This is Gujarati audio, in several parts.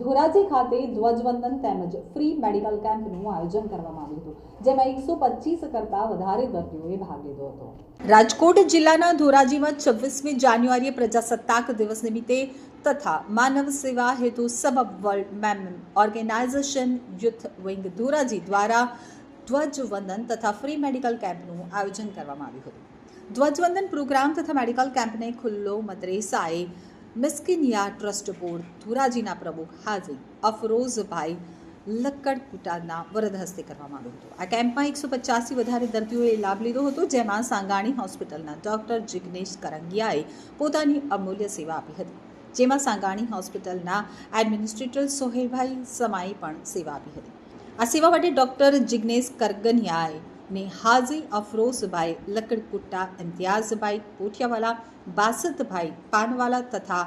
ધોરાજી ખાતે ધ્વજવંદન તેમજ ફ્રી મેડિકલ કેમ્પનું આયોજન કરવામાં આવ્યું હતું, જેમાં એકસો પચીસ કરતાં વધારે દર્દીઓએ ભાગ લીધો હતો. રાજકોટ જિલ્લાના ધોરાજીમાં છવ્વીસમી જાન્યુઆરીએ પ્રજાસત્તાક દિવસ નિમિત્તે તથા માનવ સેવા હેતુ સબબ world Memon organisation youth wing Dhoraji દ્વારા ધ્વજવંદન તથા ફ્રી મેડિકલ કેમ્પનું આયોજન કરવામાં આવ્યું હતું. ધ્વજવંદન પ્રોગ્રામ તથા મેડિકલ કેમ્પને ખુલ્લો મદ્રેસાએ મિસ્કિનિયા ટ્રસ્ટ બોર્ડ ધોરાજીના પ્રમુખ હાજી અફરોઝભાઈ લક્કડકુટાના વરદ હસ્તે કરવામાં આવ્યું હતું. આ કેમ્પમાં એકસો પચાસથી વધારે દર્દીઓએ લાભ લીધો હતો, જેમાં સાંગાણી હોસ્પિટલના ડોક્ટર જિગ્નેશ કરંગિયાએ પોતાની અમૂલ્ય સેવા આપી હતી. જેમાં સાંગાણી હોસ્પિટલના એડમિનિસ્ટ્રેટર સોહેલભાઈ સમાએ પણ સેવા આપી હતી. આ સેવા માટે ડૉક્ટર જિગ્નેશ કરગનિયાએ ને હાજી અફરોઝભાઈ લકડકુટ્ટા ઇમ્તિયાઝભાઈ પોઠિયાવાલા બાસતભાઈ પાનવાલા તથા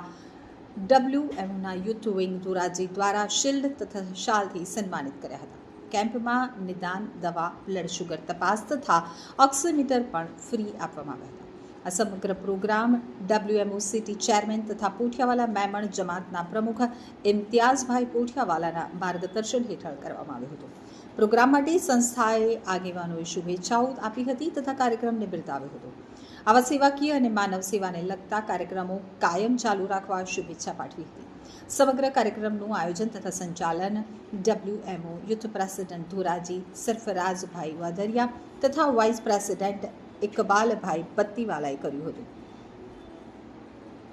ડબલ્યુ એમના યુથ વિંગ ધોરાજી દ્વારા શિલ્ડ તથા શાલથી સન્માનિત કર્યા હતા કેમ્પમાં નિદાન દવા બ્લડ શુગર તપાસ તથા ઓક્સિમીટર પણ ફ્રી આપવામાં આવ્યા હતા આ સમગ્ર પ્રોગ્રામ ડબલ્યુએમઓ સિટી ચેરમેન તથા પોઠિયાવાલા મેમણ જમાતના પ્રમુખ ઇમ્તિયાઝભાઈ પોઠિયાવાલાના માર્ગદર્શન હેઠળ કરવામાં આવ્યો હતો પ્રોગ્રામ માટે સંસ્થાએ આગેવાનોએ શુભેચ્છાઓ આપી હતી તથા કાર્યક્રમને બિરદાવ્યો હતો. આવા સેવાકીય અને માનવ સેવાને લગતા કાર્યક્રમો કાયમ ચાલુ રાખવા શુભેચ્છા પાઠવી હતી. સમગ્ર કાર્યક્રમનું આયોજન તથા સંચાલન WMO youth president Dhoraji Sarfarazbhai Vadariya તથા વાઇસ પ્રેસિડેન્ટ ઇકબાલભાઈ પત્તીવાલાએ કર્યું હતું.